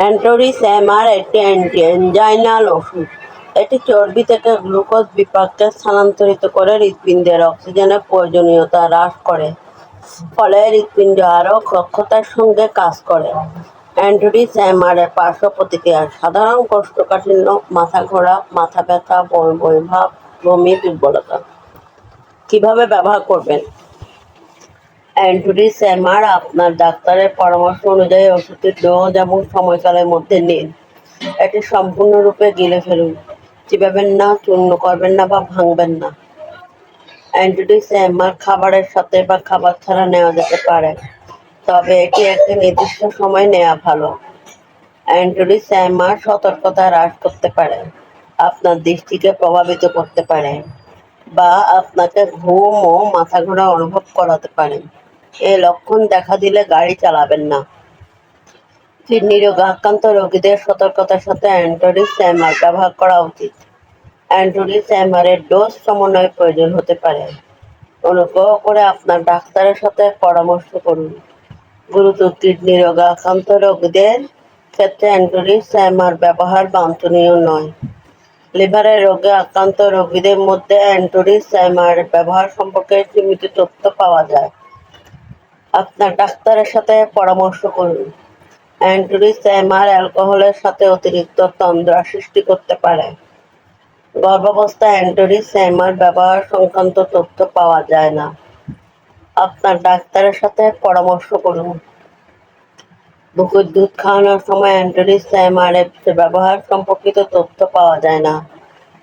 অ্যান্টোরিস্যামার একটি অ্যান্টি এনজাইনাল ওষুধ। এটি চর্বি থেকে গ্লুকোজ বিপাককে স্থানান্তরিত করে, হৃৎপিণ্ডের অক্সিজেনের প্রয়োজনীয়তা হ্রাস করে, ফলে হৃৎপিণ্ড আরও দক্ষতার সঙ্গে কাজ করে। অ্যান্টোরিস্যামারের পার্শ্ব প্রতিক্রিয়া, সাধারণ কোষ্ঠকাঠিন্য, মাথা ঘোরা, মাথা ব্যথা বই বই বমি, দুর্বলতা। কীভাবে ব্যবহার করবেন? অ্যান্টোরিস্যামার আপনার ডাক্তারের পরামর্শ অনুযায়ী ওষুধটির ডোজ এবং সময়কালের মধ্যে নিন। এটি সম্পূর্ণরূপে গিলে ফেলুন। চিবাবেন না, চূর্ণ করবেন না বা ভাঙবেন না। অ্যান্টোরিস্যামার খাবারের সাথে বা খাবার ছাড়া নেওয়া যেতে পারে, তবে এটি একটি নির্দিষ্ট সময় নেওয়া ভালো। অ্যান্টোরিস্যামার সতর্কতা হ্রাস করতে পারে, আপনার দৃষ্টিকে প্রভাবিত করতে পারে, বা আপনাকে ঘুম ও মাথা ঘোরা অনুভব করাতে পারে। এই লক্ষণ দেখা দিলে গাড়ি চালাবেন না। কিডনি রোগ আক্রান্ত রোগীদের সতর্কতার সাথে অ্যান্টোরিস্যামার ব্যবহার করা উচিত। অ্যান্টোরিস্যামারের ডোজ সমন্বয় প্রয়োজন হতে পারে। অনুগ্রহ করে আপনার ডাক্তারের সাথে পরামর্শ করুন। গুরুতর কিডনি রোগ আক্রান্ত রোগীদের ক্ষেত্রে অ্যান্টোরিস্যামার ব্যবহার বাঞ্ছনীয় নয়। লিভারের রোগে আক্রান্ত রোগীদের মধ্যে অ্যান্টোরিস্যামার ব্যবহার সম্পর্কে সীমিত তথ্য পাওয়া যায়। আপনার ডাক্তারের সাথে পরামর্শ করুন। অ্যান্টোরিস্যামার অ্যালকোহলের সাথে অতিরিক্ত তন্দ্রা সৃষ্টি করতে পারে। গর্ভাবস্থায় অ্যান্টোরিস্যামার ব্যবহার সংক্রান্ত তথ্য পাওয়া যায় না। আপনার ডাক্তারের সাথে পরামর্শ করুন। বুকের দুধ খাওয়ানোর সময় অ্যান্টোরিস্যামারের ব্যবহার সম্পর্কিত তথ্য পাওয়া যায় না।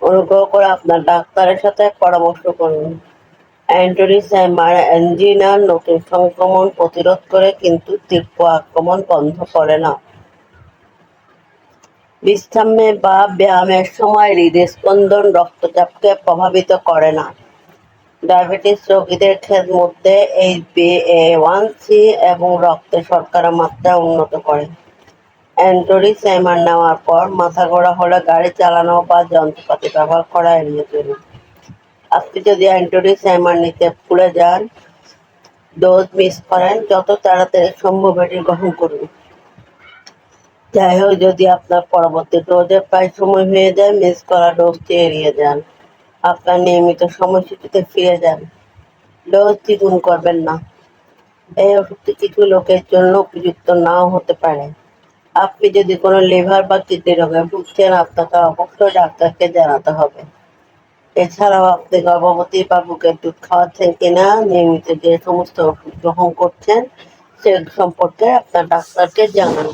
অনুগ্রহ করে আপনার ডাক্তারের সাথে পরামর্শ করুন। অ্যান্টোরিস্যামার অ্যাঞ্জিনার নতুন সংক্রমণ প্রতিরোধ করে কিন্তু তীব্র আক্রমণ বন্ধ করে না। বিশ্রামে বা ব্যায়ামের সময় হৃদস্পন্দন রক্তচাপকে প্রভাবিত করে না। ডায়াবেটিস রোগীদের মধ্যে এইচবি এ ওয়ান সি এবং রক্তে শর্করা মাত্রা উন্নত করে। অ্যান্টোরিস্যামার নেওয়ার পর মাথা ঘোরা হলে গাড়ি চালানো বা যন্ত্রপাতি ব্যবহার করা এড়িয়ে চলুন। আপনি যদি অ্যান্টোরিস্যামার নিতে ভুলে যান ডোজ মিস করেন, যত তাড়াতাড়ি সম্ভব এটি গ্রহণ করুন। যাই হোক, যদি আপনার পরবর্তী ডোজে প্রায় সময় হয়ে যায় মিস করা ডোজটি এড়িয়ে যান। আপনার নিয়মিত সময়সূচিতে ফিরে যান। ডোজ দ্বিগুণ করবেন না। এই ওষুধটি কিছু লোকের জন্য উপযুক্ত নাও হতে পারে। আপনি যদি কোনো লিভার বা কিডনি রোগে ভুগছেন, আপনাকে অবশ্যই ডাক্তারকে জানাতে হবে। এছাড়াও আপনি গর্ভবতী বা বুকের দুধ খাওয়াচ্ছেন কিনা, নিয়মিত যে সমস্ত গ্রহণ করছেন সে সম্পর্কে আপনার ডাক্তারকে জানান।